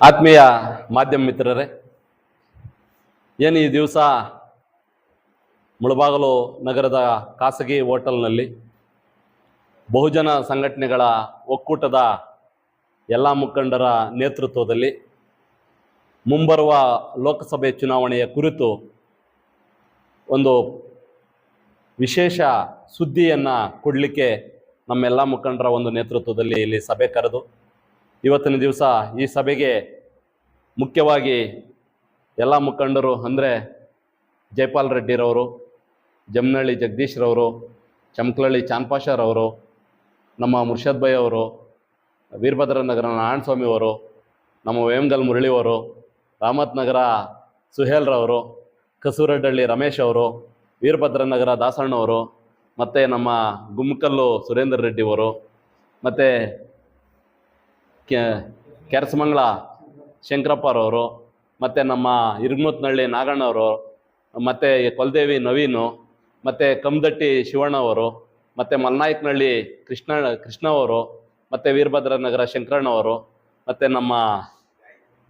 ಆತ್ಮೀಯ ಮಾಧ್ಯಮ ಮಿತ್ರರೇ, ಏನು ಈ ದಿವಸ ಮುಳಬಾಗಲು ನಗರದ ಖಾಸಗಿ ಹೋಟೆಲ್ನಲ್ಲಿ ಬಹುಜನ ಸಂಘಟನೆಗಳ ಒಕ್ಕೂಟದ ಎಲ್ಲ ಮುಖಂಡರ ನೇತೃತ್ವದಲ್ಲಿ ಮುಂಬರುವ ಲೋಕಸಭೆ ಚುನಾವಣೆಯ ಕುರಿತು ಒಂದು ವಿಶೇಷ ಸುದ್ದಿಯನ್ನು ಕೊಡಲಿಕ್ಕೆ ನಮ್ಮೆಲ್ಲ ಮುಖಂಡರ ಒಂದು ನೇತೃತ್ವದಲ್ಲಿ ಇಲ್ಲಿ ಸಭೆ ಕರೆದು ಇವತ್ತಿನ ದಿವಸ ಈ ಸಭೆಗೆ ಮುಖ್ಯವಾಗಿ ಎಲ್ಲ ಮುಖಂಡರು ಅಂದರೆ ಜೈಪಾಲ್ ರೆಡ್ಡಿರವರು ಜಮ್ನಹಳ್ಳಿ ಜಗದೀಶ್ರವರು ಚಮಕಲಹಳ್ಳಿ ಚಾನ್ಪಾಷರವರು ನಮ್ಮ ಮುರ್ಷದ್ ಭೈ ಅವರು ವೀರಭದ್ರ ನಗರ ನಾರಾಯಣಸ್ವಾಮಿ ಅವರು ನಮ್ಮ ವೇಮಗಲ್ ಮುರಳಿಯವರು, ರಾಮತ್ ನಗರ ಸುಹೇಲ್ರವರು ಕಸೂರಡ್ಡಳ್ಳಿ ರಮೇಶ್ ಅವರು ವೀರಭದ್ರ ನಗರ ದಾಸಣ್ಣವರು, ಮತ್ತು ನಮ್ಮ ಗುಮ್ಕಲ್ಲು ಸುರೇಂದ್ರ ರೆಡ್ಡಿ ಅವರು ಮತ್ತು ಕೆ, ಕೆರಸಮಂಗ್ಲ ಶಂಕರಪ್ಪರವರು, ಮತ್ತು ನಮ್ಮ ಇರ್ಮುತ್ನಹಳ್ಳಿ ನಾಗಣ್ಣವರು, ಮತ್ತು ಕೊಲದೇವಿ ನವೀನು, ಮತ್ತು ಕಮ್ದಟ್ಟಿ ಶಿವಣ್ಣವರು, ಮತ್ತು ಮಲ್ನಾಯಕನಹಳ್ಳಿ ಕೃಷ್ಣ, ಕೃಷ್ಣವರು, ಮತ್ತು ವೀರಭದ್ರ ನಗರ ಶಂಕರಣ್ಣವರು, ಮತ್ತು ನಮ್ಮ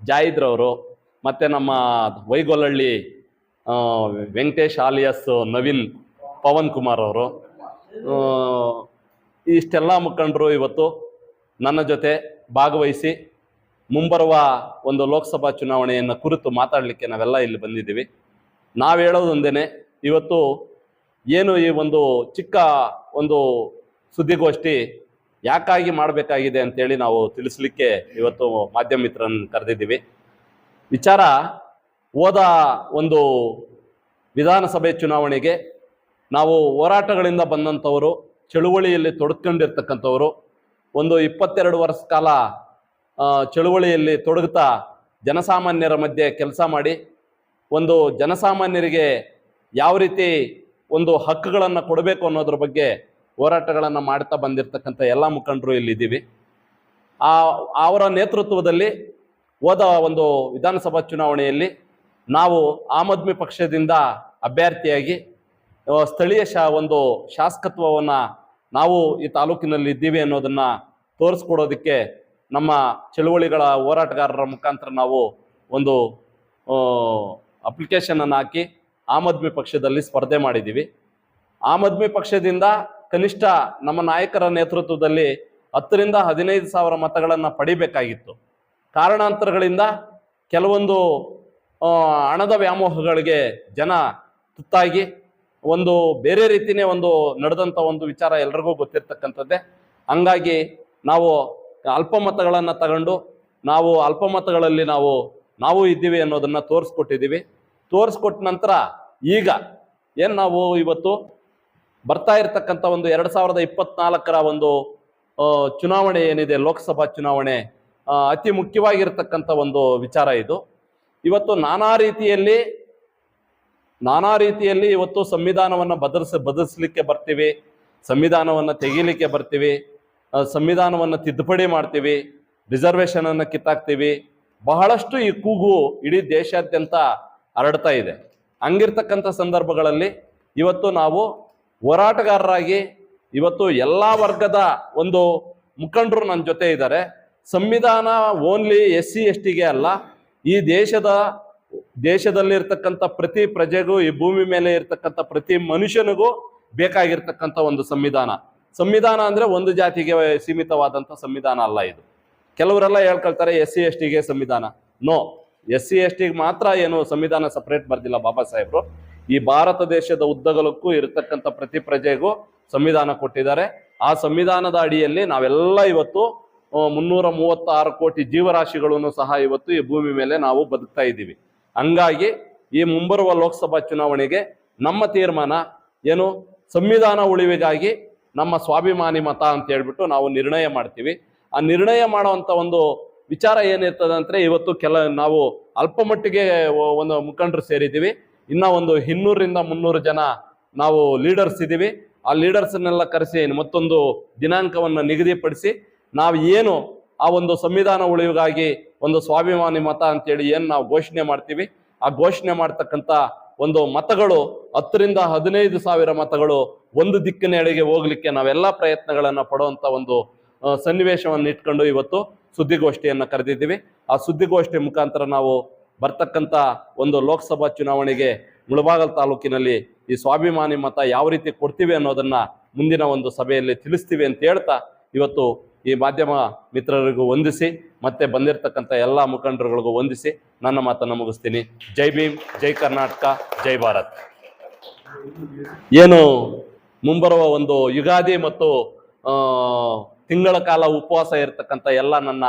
ಜಾಯಿದ್ರವರು, ಮತ್ತು ನಮ್ಮ ವೈಗೋಲಹಳ್ಳಿ ವೆಂಕಟೇಶ್ ಆಲಿಯಸ್ ನವೀನ್ ಪವನ್ ಕುಮಾರ್ ಅವರು ಇಷ್ಟೆಲ್ಲ ಮುಖಂಡರು ಇವತ್ತು ನನ್ನ ಜೊತೆ ಭಾಗವಹಿಸಿ ಮುಂಬರುವ ಒಂದು ಲೋಕಸಭಾ ಚುನಾವಣೆಯನ್ನು ಕುರಿತು ಮಾತಾಡಲಿಕ್ಕೆ ನಾವೆಲ್ಲ ಇಲ್ಲಿ ಬಂದಿದ್ದೀವಿ. ನಾವು ಹೇಳೋದೊಂದೇನೆ ಇವತ್ತು ಏನು ಈ ಒಂದು ಚಿಕ್ಕ ಒಂದು ಸುದ್ದಿಗೋಷ್ಠಿ ಯಾಕಾಗಿ ಮಾಡಬೇಕಾಗಿದೆ ಅಂತೇಳಿ ನಾವು ತಿಳಿಸ್ಲಿಕ್ಕೆ ಇವತ್ತು ಮಾಧ್ಯಮ ಮಿತ್ರರನ್ನು ಕರೆದಿದ್ದೀವಿ. ವಿಚಾರ ಹೋದ ಒಂದು ವಿಧಾನಸಭೆ ಚುನಾವಣೆಗೆ ನಾವು ಹೋರಾಟಗಳಿಂದ ಬಂದಂಥವರು, ಚಳುವಳಿಯಲ್ಲಿ ತೊಡಕೊಂಡಿರ್ತಕ್ಕಂಥವರು ಒಂದು ಇಪ್ಪತ್ತೆರಡು ವರ್ಷ ಕಾಲ ಚಳುವಳಿಯಲ್ಲಿ ತೊಡಗುತ್ತಾ ಜನಸಾಮಾನ್ಯರ ಮಧ್ಯೆ ಕೆಲಸ ಮಾಡಿ, ಒಂದು ಜನಸಾಮಾನ್ಯರಿಗೆ ಯಾವ ರೀತಿ ಒಂದು ಹಕ್ಕುಗಳನ್ನು ಕೊಡಬೇಕು ಅನ್ನೋದ್ರ ಬಗ್ಗೆ ಹೋರಾಟಗಳನ್ನು ಮಾಡ್ತಾ ಬಂದಿರತಕ್ಕಂಥ ಎಲ್ಲ ಮುಖಂಡರು ಇಲ್ಲಿದ್ದೀವಿ. ಆ, ಅವರ ನೇತೃತ್ವದಲ್ಲಿ ಹೋದ ಒಂದು ವಿಧಾನಸಭಾ ಚುನಾವಣೆಯಲ್ಲಿ ನಾವು ಆಮ್ ಆದ್ಮಿ ಪಕ್ಷದಿಂದ ಅಭ್ಯರ್ಥಿಯಾಗಿ ಸ್ಥಳೀಯ ಶಾ, ಒಂದು ಶಾಸಕತ್ವವನ್ನು ನಾವು ಈ ತಾಲೂಕಿನಲ್ಲಿ ಇದ್ದೀವಿ ಅನ್ನೋದನ್ನು ತೋರಿಸ್ಕೊಡೋದಕ್ಕೆ ನಮ್ಮ ಚಳುವಳಿಗಳ ಹೋರಾಟಗಾರರ ಮುಖಾಂತರ ನಾವು ಒಂದು ಅಪ್ಲಿಕೇಶನನ್ನು ಹಾಕಿ ಆಮ್ ಆದ್ಮಿ ಪಕ್ಷದಲ್ಲಿ ಸ್ಪರ್ಧೆ ಮಾಡಿದ್ದೀವಿ. ಆಮ್ ಆದ್ಮಿ ಪಕ್ಷದಿಂದ ಕನಿಷ್ಠ ನಮ್ಮ ನಾಯಕರ ನೇತೃತ್ವದಲ್ಲಿ ಹತ್ತರಿಂದ ಹದಿನೈದು ಸಾವಿರ ಮತಗಳನ್ನು ಪಡಿಬೇಕಾಗಿತ್ತು. ಕಾರಣಾಂತರಗಳಿಂದ ಕೆಲವೊಂದು ಹಣದ ವ್ಯಾಮೋಹಗಳಿಗೆ ಜನ ತುತ್ತಾಗಿ ಒಂದು ಬೇರೆ ರೀತಿನೇ ಒಂದು ನಡೆದಂಥ ಒಂದು ವಿಚಾರ ಎಲ್ರಿಗೂ ಗೊತ್ತಿರ್ತಕ್ಕಂಥದ್ದೇ. ಹಂಗಾಗಿ ನಾವು ಅಲ್ಪ ಮತಗಳನ್ನು ತಗೊಂಡು ನಾವು ಅಲ್ಪ ಮತಗಳಲ್ಲಿ ನಾವು ನಾವು ಇದ್ದೀವಿ ಅನ್ನೋದನ್ನು ತೋರಿಸ್ಕೊಟ್ಟಿದ್ದೀವಿ. ತೋರಿಸ್ಕೊಟ್ಟ ನಂತರ ಈಗ ಏನು ನಾವು ಇವತ್ತು ಬರ್ತಾ ಇರತಕ್ಕಂಥ ಒಂದು ಎರಡು ಸಾವಿರದ ಇಪ್ಪತ್ನಾಲ್ಕರ ಒಂದು ಚುನಾವಣೆ ಏನಿದೆ, ಲೋಕಸಭಾ ಚುನಾವಣೆ ಅತಿ ಮುಖ್ಯವಾಗಿರ್ತಕ್ಕಂಥ ಒಂದು ವಿಚಾರ ಇದು. ಇವತ್ತು ನಾನಾ ರೀತಿಯಲ್ಲಿ ನಾನಾ ರೀತಿಯಲ್ಲಿ ಇವತ್ತು ಸಂವಿಧಾನವನ್ನು ಬದಲಿಸ, ಬದಲಿಸಲಿಕ್ಕೆ ಬರ್ತೀವಿ, ಸಂವಿಧಾನವನ್ನು ತೆಗೀಲಿಕ್ಕೆ ಬರ್ತೀವಿ ಸಂವಿಧಾನವನ್ನು ತಿದ್ದುಪಡಿ ಮಾಡ್ತೀವಿ ರಿಸರ್ವೇಷನ್ ಅನ್ನು ಕಿತ್ತಾಕ್ತೀವಿ. ಬಹಳಷ್ಟು ಈ ಕೂಗು ಇಡೀ ದೇಶಾದ್ಯಂತ ಹರಡ್ತಾ ಇದೆ. ಹಂಗಿರ್ತಕ್ಕಂಥ ಸಂದರ್ಭಗಳಲ್ಲಿ ಇವತ್ತು ನಾವು ಹೋರಾಟಗಾರರಾಗಿ ಇವತ್ತು ಎಲ್ಲ ವರ್ಗದ ಒಂದು ಮುಖಂಡರು ನನ್ನ ಜೊತೆ ಇದ್ದಾರೆ. ಸಂವಿಧಾನ ಓನ್ಲಿ ಎಸ್ ಸಿ ಎಸ್ ಟಿಗೆ ಅಲ್ಲ, ಈ ದೇಶದ ದೇಶದಲ್ಲಿರ್ತಕ್ಕಂಥ ಪ್ರತಿ ಪ್ರಜೆಗೂ, ಈ ಭೂಮಿ ಮೇಲೆ ಇರ್ತಕ್ಕಂಥ ಪ್ರತಿ ಮನುಷ್ಯನಿಗೂ ಬೇಕಾಗಿರ್ತಕ್ಕಂಥ ಒಂದು ಸಂವಿಧಾನ. ಸಂವಿಧಾನ ಅಂದ್ರೆ ಒಂದು ಜಾತಿಗೆ ಸೀಮಿತವಾದಂಥ ಸಂವಿಧಾನ ಅಲ್ಲ ಇದು. ಕೆಲವರೆಲ್ಲ ಹೇಳ್ಕೊಳ್ತಾರೆ ಎಸ್ ಸಿ, ಎಸ್ ಟಿಗೆ ಸಂವಿಧಾನ. ನೋ, ಎಸ್ ಸಿ, ಎಸ್ ಟಿಗೆ ಮಾತ್ರ ಏನು ಸಂವಿಧಾನ ಸಪರೇಟ್ ಬರ್ದಿಲ್ಲ ಬಾಬಾ ಸಾಹೇಬ್ರು. ಈ ಭಾರತ ದೇಶದ ಉದ್ದಗಲಕ್ಕೂ ಇರತಕ್ಕಂಥ ಪ್ರತಿ ಪ್ರಜೆಗೂ ಸಂವಿಧಾನ ಕೊಟ್ಟಿದ್ದಾರೆ. ಆ ಸಂವಿಧಾನದ ಅಡಿಯಲ್ಲಿ ನಾವೆಲ್ಲ ಇವತ್ತು ಮುನ್ನೂರ ಮೂವತ್ತಾರು ಕೋಟಿ ಜೀವರಾಶಿಗಳನ್ನು ಸಹ ಇವತ್ತು ಈ ಭೂಮಿ ಮೇಲೆ ನಾವು ಬದುಕ್ತಾ ಇದ್ದೀವಿ. ಹಂಗಾಗಿ ಈ ಮುಂಬರುವ ಲೋಕಸಭಾ ಚುನಾವಣೆಗೆ ನಮ್ಮ ತೀರ್ಮಾನ ಏನು? ಸಂವಿಧಾನ ಉಳಿವಿಗಾಗಿ ನಮ್ಮ ಸ್ವಾಭಿಮಾನಿ ಮತ ಅಂತ ಹೇಳ್ಬಿಟ್ಟು ನಾವು ನಿರ್ಣಯ ಮಾಡ್ತೀವಿ. ಆ ನಿರ್ಣಯ ಮಾಡುವಂತ ಒಂದು ವಿಚಾರ ಏನಿರ್ತದೆ ಅಂದ್ರೆ ಇವತ್ತು ಕೆಲ ನಾವು ಅಲ್ಪಮಟ್ಟಿಗೆ ಒಂದು ಮುಖಂಡರು ಸೇರಿದ್ದೀವಿ. ಇನ್ನ ಒಂದು ಇನ್ನೂರಿಂದ ಮುನ್ನೂರು ಜನ ನಾವು ಲೀಡರ್ಸ್ ಇದ್ದೀವಿ. ಆ ಲೀಡರ್ಸ್ನೆಲ್ಲ ಕರೆಸಿ ಮತ್ತೊಂದು ದಿನಾಂಕವನ್ನು ನಿಗದಿಪಡಿಸಿ ನಾವು ಏನು ಆ ಒಂದು ಸಂವಿಧಾನ ಉಳಿವಿಗಾಗಿ ಒಂದು ಸ್ವಾಭಿಮಾನಿ ಮತ ಅಂತೇಳಿ ಏನು ನಾವು ಘೋಷಣೆ ಮಾಡ್ತೀವಿ? ಆ ಘೋಷಣೆ ಮಾಡ್ತಕ್ಕಂಥ ಒಂದು ಮತಗಳು, ಹತ್ತರಿಂದ ಹದಿನೈದು ಸಾವಿರ ಮತಗಳು ಒಂದು ದಿಕ್ಕಿನೆಡೆಗೆ ಹೋಗ್ಲಿಕ್ಕೆ ನಾವೆಲ್ಲ ಪ್ರಯತ್ನಗಳನ್ನು ಪಡುವಂಥ ಒಂದು ಸನ್ನಿವೇಶವನ್ನು ಇಟ್ಕೊಂಡು ಇವತ್ತು ಸುದ್ದಿಗೋಷ್ಠಿಯನ್ನು ಕರೆದಿದ್ದೀವಿ. ಆ ಸುದ್ದಿಗೋಷ್ಠಿ ಮುಖಾಂತರ ನಾವು ಬರ್ತಕ್ಕಂಥ ಒಂದು ಲೋಕಸಭಾ ಚುನಾವಣೆಗೆ ಮುಳಬಾಗಲ್ ತಾಲೂಕಿನಲ್ಲಿ ಈ ಸ್ವಾಭಿಮಾನಿ ಮತ ಯಾವ ರೀತಿ ಕೊಡ್ತೀವಿ ಅನ್ನೋದನ್ನು ಮುಂದಿನ ಒಂದು ಸಭೆಯಲ್ಲಿ ತಿಳಿಸ್ತೀವಿ ಅಂತ ಹೇಳ್ತಾ ಇವತ್ತು ಈ ಮಾಧ್ಯಮ ಮಿತ್ರರಿಗೂ ವಂದಿಸಿ, ಮತ್ತೆ ಬಂದಿರತಕ್ಕಂಥ ಎಲ್ಲ ಮುಖಂಡರುಗಳಿಗೂ ವಂದಿಸಿ ನನ್ನ ಮಾತನ್ನು ಮುಗಿಸ್ತೀನಿ. ಜೈ ಭೀಮ್, ಜೈ ಕರ್ನಾಟಕ, ಜೈ ಭಾರತ್. ಏನು ಮುಂಬರುವ ಒಂದು ಯುಗಾದಿ ಮತ್ತು ತಿಂಗಳ ಕಾಲ ಉಪವಾಸ ಇರತಕ್ಕಂಥ ಎಲ್ಲ ನನ್ನ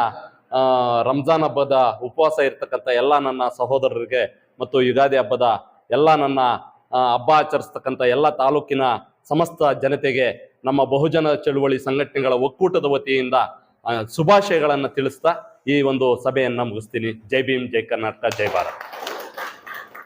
ರಂಜಾನ್ ಹಬ್ಬದ ಉಪವಾಸ ಇರತಕ್ಕಂಥ ಎಲ್ಲ ನನ್ನ ಸಹೋದರರಿಗೆ ಮತ್ತು ಯುಗಾದಿ ಹಬ್ಬದ ಎಲ್ಲ ನನ್ನ ಹಬ್ಬ ಆಚರಿಸ್ತಕ್ಕಂಥ ಎಲ್ಲ ತಾಲೂಕಿನ ಸಮಸ್ತ ಜನತೆಗೆ ನಮ್ಮ ಬಹುಜನ ಚಳುವಳಿ ಸಂಘಟನೆಗಳ ಒಕ್ಕೂಟದ ವತಿಯಿಂದ ಶುಭಾಶಯಗಳನ್ನು ತಿಳಿಸ್ತಾ ಈ ಒಂದು ಸಭೆಯನ್ನು ಮುಗಿಸ್ತೀನಿ. ಜೈ ಭೀಮ್, ಜೈ ಕರ್ನಾಟಕ, ಜೈ ಭಾರತ್.